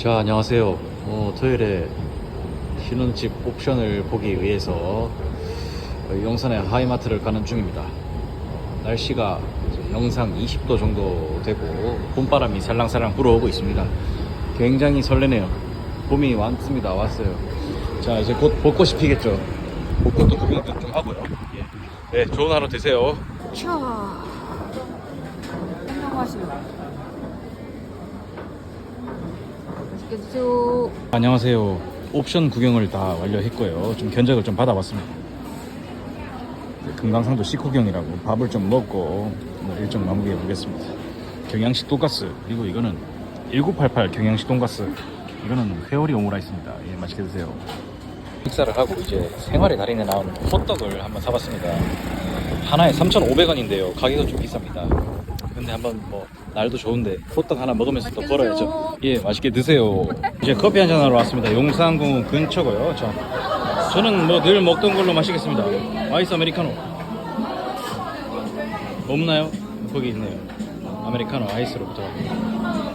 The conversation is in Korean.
자 안녕하세요. 어, 토요일에 신혼집 옵션을 보기 위해서 어, 용산의 하이마트를 가는 중입니다. 어, 날씨가 영상 20도 정도 되고 봄바람이 살랑살랑 불어오고 있습니다. 굉장히 설레네요. 봄이 왔습니다. 왔어요. 자 이제 곧 벚꽃이 피겠죠? 벚꽃도 구경 좀 하고요. 예. 네 좋은 하루 되세요. 차. 안녕하세요. 드세요. 안녕하세요. 옵션 구경을 다 완료했고요. 좀 견적을 좀 받아봤습니다. 네, 금강산도 식후경이라고 밥을 좀 먹고 일정 마무리해 보겠습니다. 경양식 돈가스 그리고 이거는 1988 경양식 돈가스 이거는 회오리 오므라이스입니다. 예, 맛있게 드세요. 식사를 하고 이제 생활의 달인에 나오는 호떡을 한번 사봤습니다. 하나에 3,500원인데요. 가격은 좀 비쌉니다. 근데 한번 뭐 날도 좋은데 호떡 하나 먹으면서 또 걸어야죠. 예, 맛있게 드세요. 이제 커피 한 잔 하러 왔습니다. 용산공원 근처고요. 자, 저는 뭐 늘 먹던 걸로 마시겠습니다. 아이스 아메리카노. 없나요? 거기 있네요. 아메리카노 아이스로 부탁합니다.